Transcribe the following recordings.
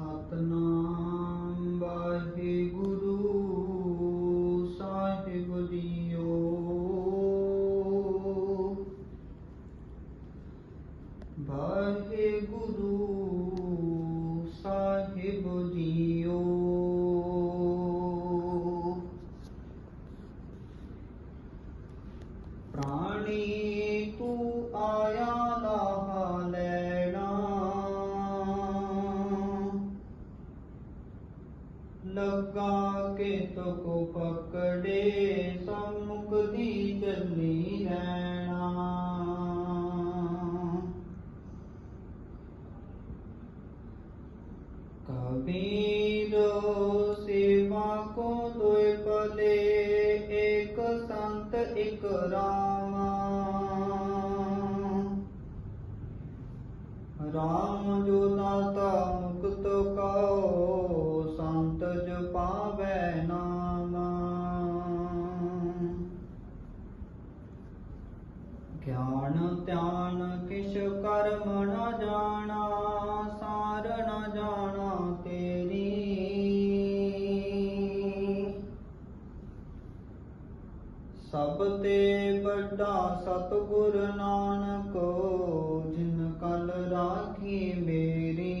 ਸਤਨਾਮ लगा के तो को पकड़े, सम्मुख दी चली रहना। कबीर सेवा को दो पले, एक संत, एक राम। ਕਰਮ ਨ ਜਾਣਾ, ਸਾਰ ਨ ਜਾਣਾ ਤੇਰੀ। ਸਭ ਤੇ ਵੱਡਾ ਸਤਿਗੁਰ ਨਾਨਕ, ਜਿਨ ਕਲ ਰਾਖੀ ਮੇਰੀ।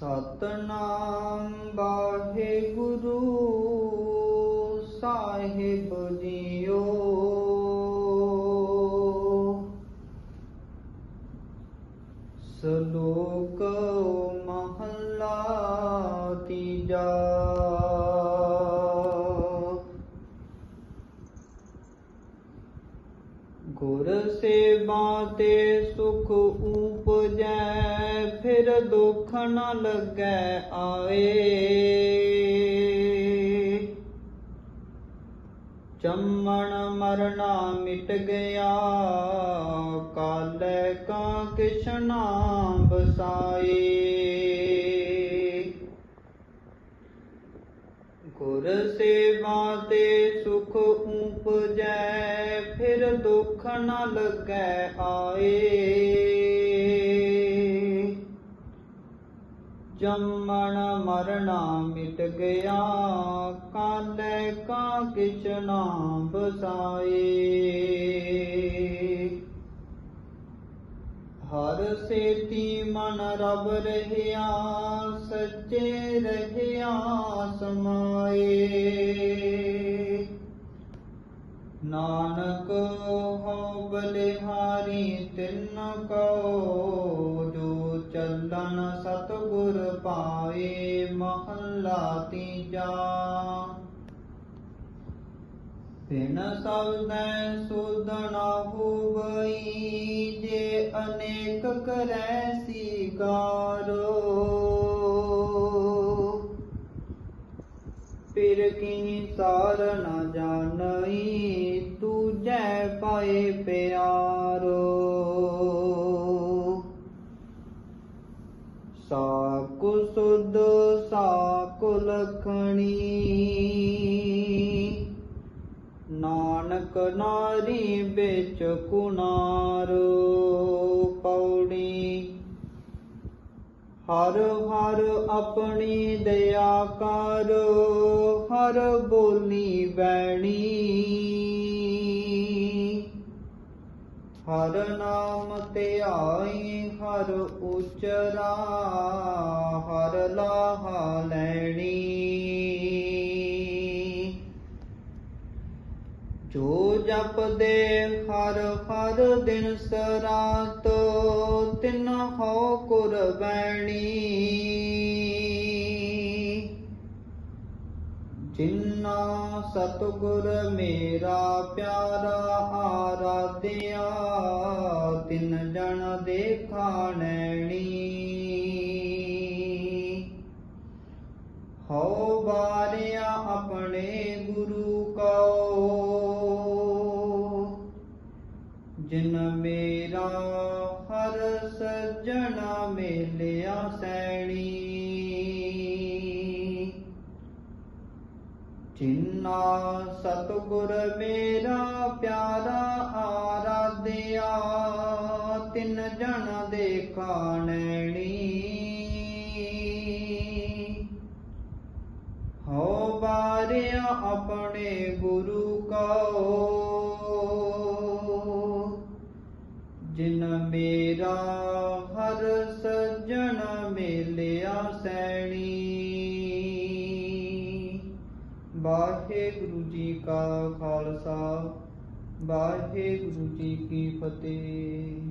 ਸਤਨਾਮ ਵਾਹਿਗੁਰੂ। ਸਾਹਿਬ ਜੀਓ ਸ਼ਲੋਕ ਮਹੱਲਾ ਤੀਜਾ ਗੁਰ ਸੇਵਾ ਤੇ ਸੁਖ ਉਪਜੈ ਫਿਰ ਦੁਖ ਨ ਲੱਗੈ ਆਏ ਚੰਮਣ ਮਰਨਾ ਮਿਟ ਗਿਆ। ਕਾਲੇ ਕਾ ਕਿਛਨਾ ਬਸਾਏ ਗੁਰ ਸੇਵਾ ਤੇ ਸੁਖ ਉਪਜੈ, ਫਿਰ ਦੁੱਖ ਨ ਲੱਗੈ ਆਏ। ਜੰਮਣ ਮਰਣਾ ਮਿਟ ਗਿਆ ਕਾਲੇ ਕਾ ਕਿਛ ਨਾ ਬਸਾਏ ਹਰ ਸੇਤੀ ਮਨ ਰਬ ਰਹਿਆ, ਸੱਚੇ ਰਹਿਆ ਸਮਾਏ। ਨਾਨਕ ਹੋ ਬਲਿਹਾਰੀ ਤਿੰਨ ਕੋ ਚੱਲਣ ਸਤਗੁਰ ਪਾਏ ਮਹੱਲਾ ਤੀਜਾ। ਬਿਨ ਸਬਦੈ ਸੁਧਣਾ ਹੋਵਈ, ਜੇ ਅਨੇਕ ਕਰੈ ਸੀਗਾਰੋ ਫਿਰ ਕੀ ਸਾਰ ਨ ਜਾਣਈ ਤੂਜੈ ਪਾਏ ਪਿਆ ਕੁਲਖਣੀ ਨਾਨਕ ਨਾਰੀ ਵਿੱਚ ਕੁਨਾਰ ਪੌੜੀ। ਹਰ ਹਰ ਆਪਣੀ ਦਇਆ ਕਰ ਹਰ ਬੋਲੀ ਬੈਣੀ। ਹਰ ਨਾਮ ਧਿਆਈ ਹਰ ਉਚਰਾ, ਹਰ ਲਾਹਾ ਲੈਣੀ। ਜੋ ਜਪਦੇ ਹਰ ਹਰ ਦਿਨ ਸਰਾਤ, ਤਿਨ ਹੋ ਕੁਰਬੈਣੀ ਜਿਨਾ ਸਤਗੁਰ ਮੇਰਾ ਪਿਆਰਾ ਆਰਾਧਿਆ ਤਿਨ ਜਨ ਦੇਖਾ ਨੈਣੀ ਹਉ ਬਾਰਿਆ ਆਪਣੇ ਗੁਰੂ ਕਉ। ਜਿਨ ਮੇਰਾ ਹਰ ਸੱਜਣਾ ਮੇਲਿਆ ਸੈਣੀ। ਜਿਨਾ ਸਤਗੁਰ ਮੇਰਾ ਪਿਆਰਾ ਆਰਾਧਿਆ। ਤਿੰਨ ਜਨ ਦੇਖਾ ਨੈਣੀ ਹੋ ਬਾਰਿਆ ਆਪਣੇ ਗੁਰੂ ਕਉ। ਜਿਨ ਮੇਰਾ ਹਰ ਸੱਜਣ ਮੇਲਿਆ ਸੈਣੀ। ਵਾਹਿਗੁਰੂ ਜੀ ਕਾ ਖਾਲਸਾ, ਵਾਹਿਗੁਰੂ ਜੀ ਕੀ ਫਤਿਹ।